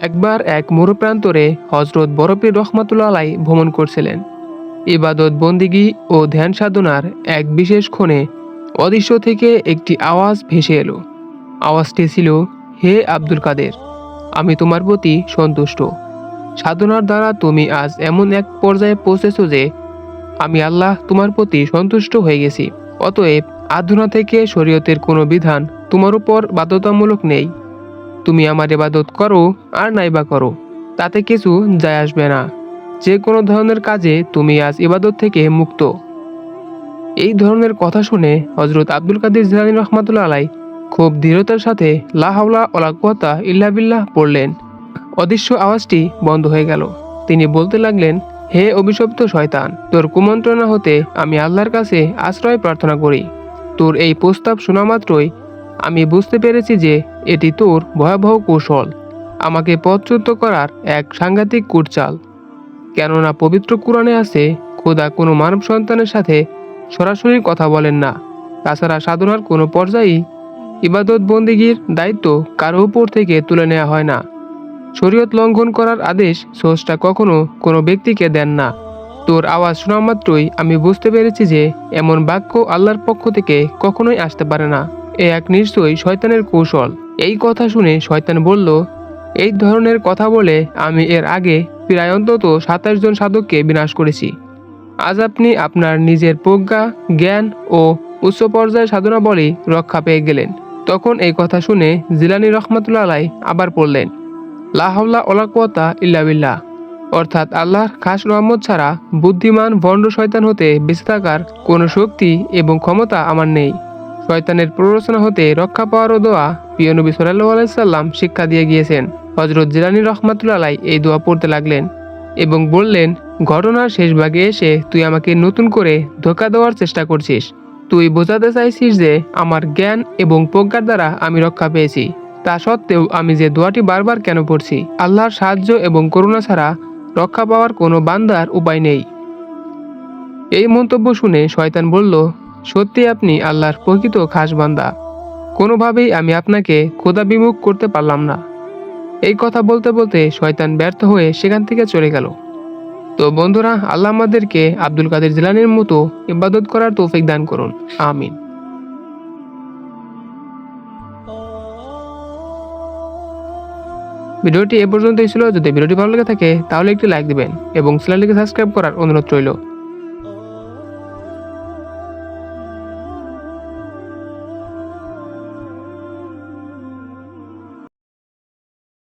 একবার এক মরুপ্রান্তরে হজরত বরফির রহমাতুল্লা ভ্রমণ করছিলেন। ইবাদত বন্দিগি ও ধ্যান সাধনার এক বিশেষ ক্ষণে অদৃশ্য থেকে একটি আওয়াজ ভেসে এলো। আওয়াজটি ছিল, হে আব্দুল কাদের, আমি তোমার প্রতি সন্তুষ্ট। সাধনার দ্বারা তুমি আজ এমন এক পর্যায়ে পৌঁছেছো যে আমি আল্লাহ তোমার প্রতি সন্তুষ্ট হয়ে গেছি। অতএব আধুনা থেকে শরীয়তের কোনো বিধান তোমার উপর বাধ্যতামূলক নেই। তুমি আমার ইবাদত করো আর নাইবা করো, তাতে কিছু যায় আসবে না। যে কোনো ধরনের কাজে তুমি আজ ইবাদত থেকে মুক্ত। এই ধরনের কথা শুনে হজরত আব্দুল কাদের জিলানী রহমাতুল্লা আলাই খুব দৃঢ়তার সাথে লাহাউলা ওলাকুয়াতা ইল্লা বিল্লাহ পড়লেন। অদৃশ্য আওয়াজটি বন্ধ হয়ে গেল। তিনি বলতে লাগলেন, হে অভিশপ্ত শয়তান, তোর কুমন্ত্রণা হতে আমি আল্লাহর কাছে আশ্রয় প্রার্থনা করি। তোর এই প্রস্তাব শোনা মাত্রই আমি বুঝতে পেরেছি যে এটি তোর ভয়াবহ কৌশল। আমাকে পথচ্যুত করার এক সাংঘাতিক কুটচাল। কেননা পবিত্র কোরআনে আছে, খোদা কোনো মানব সন্তানের সাথে সরাসরি কথা বলেন না। তাছাড়া সাধনার কোনো পর্যায়েই ইবাদত বন্দিগির দায়িত্ব কারও উপর থেকে তুলে নেওয়া হয় না। শরীয়ত লঙ্ঘন করার আদেশ সোর্সটা কখনো কোনো ব্যক্তিকে দেন না। তোর আওয়াজ শোনা মাত্রই আমি বুঝতে পেরেছি যে এমন বাক্য আল্লাহর পক্ষ থেকে কখনোই আসতে পারে না। এ এক নিশ্চয়ই শয়তানের কৌশল। এই কথা শুনে শয়তান বলল, এই ধরনের কথা বলে আমি এর আগে প্রায় অন্তত সাতাশ জন সাধককে বিনাশ করেছি। আজ আপনি আপনার নিজের প্রজ্ঞা, জ্ঞান ও উচ্চ পর্যায়ের সাধনা বলে রক্ষা পেয়ে গেলেন। তখন এই কথা শুনে জিলানি রহমতুল্লা আলাই আবার পড়লেন লাহাউলা ওলাকুয়াতা ইল্লা বিল্লাহ। অর্থাৎ আল্লাহর খাস রহমত ছাড়া বুদ্ধিমান ভণ্ড শয়তান হতে বেঁচে থাকার কোনো শক্তি এবং ক্ষমতা আমার নেই। শয়তানের প্ররোচনা হতে রক্ষা পাওয়ারও দোয়া প্রিয় নবী সাল্লাহ আলাইসাল্লাম শিক্ষা দিয়ে গিয়েছেন। হজরত জিলানি রহমাতুল্লাহ এই দোয়া পড়তে লাগলেন এবং বললেন, ঘটনার শেষ ভাগে এসে তুই আমাকে নতুন করে ধোকা দেওয়ার চেষ্টা করছিস। তুই বোঝাতে চাইছিস যে আমার জ্ঞান এবং প্রজ্ঞার দ্বারা আমি রক্ষা পেয়েছি। তা সত্ত্বেও আমি যে দোয়াটি বারবার কেন পড়ছি, আল্লাহর সাহায্য এবং করুণা ছাড়া রক্ষা পাওয়ার কোনো বান্দার উপায় নেই। এই মন্তব্য শুনে শয়তান বলল সত্যি আপনি আল্লাহর প্রকৃত খাস বান্দা। কোনোভাবেই আমি আপনাকে খোদা বিমুখ করতে পারলাম না। এই কথা বলতে বলতে শয়তান ব্যর্থ হয়ে সেখান থেকে চলে গেল। তো বন্ধুরা, আল্লাহ আমাদেরকে আব্দুল কাদের জিলানির মতো ইবাদত করার তৌফিক দান করুন। আমিন। ভিডিওটি এ পর্যন্তই ছিল। যদি ভিডিওটি ভালো লেগে থাকে, তাহলে একটি লাইক দিবেন এবং চ্যানেলটিকে সাবস্ক্রাইব করার অনুরোধ রইল।